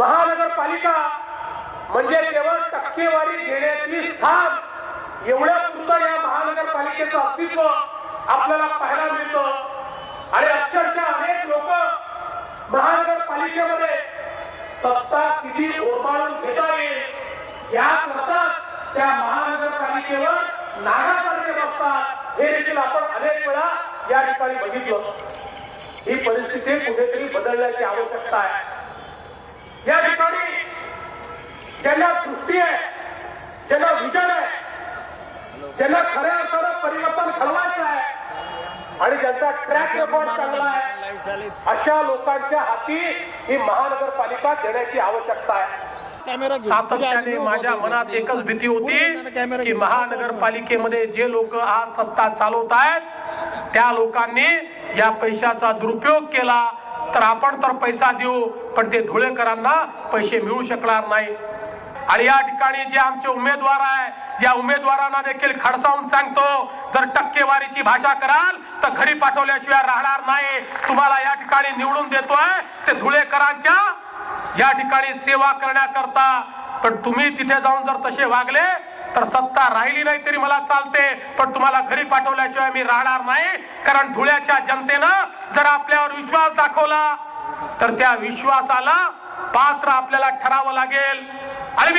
महानगरपालिका म्हणजे केवळ टक्केवारी घेण्याची स्थान एवढ्या पुरतं या महानगरपालिकेचं अस्तित्व आपल्याला पाहायला मिळतं. आणि अक्षरशः अनेक लोक महानगरपालिकेमध्ये सत्ता किती ओरबाळून घेता येईल याकरता त्या महानगरपालिकेवर नागासारखे बसतात. हे देखील आपण अनेक वेळा या ठिकाणी बघितलं. ही परिस्थिती कुठेतरी बदलण्याची आवश्यकता आहे. या ठिकाणी ज्यांना दृष्टी आहे ज्यांना विजन आहे ज्यांना खऱ्या अर्थानं परिवर्तन घडवायचं आहे आणि ज्यांचा ट्रॅक रेकॉर्ड चांगला आहे अशा लोकांच्या हाती ही महानगरपालिका देण्याची आवश्यकता आहे. सातत्याने माझ्या मनात एकच भीती होती की महानगरपालिकेमध्ये जे लोक आज सत्ता चालवत आहेत त्या लोकांनी या पैशाचा दुरुपयोग केला. तर आपण तर पैसा देऊ पण ते धुळेकरांना पैसे मिळू शकणार नाही. आणि या ठिकाणी जे आमचे उमेदवार आहे या उमेदवारांना देखील खडसावून सांगतो जर टक्केवारीची भाषा कराल तर घरी पाठवल्याशिवाय राहणार नाही. तुम्हाला या ठिकाणी निवडून देतोय ते धुळेकरांच्या या ठिकाणी सेवा करण्याकरता. पण तुम्ही तिथे जाऊन जर तसे वागले तर सत्ता राहिली नाही तरी मला चालते पण तुम्हाला घरी पाठवल्याशिवाय मी राहणार नाही कारण धुळ्याच्या जनतेनं जर आपल्यावर विश्वास दाखवला तर त्या विश्वासाला पात्र आपल्याला ठरावं लागेल. आणि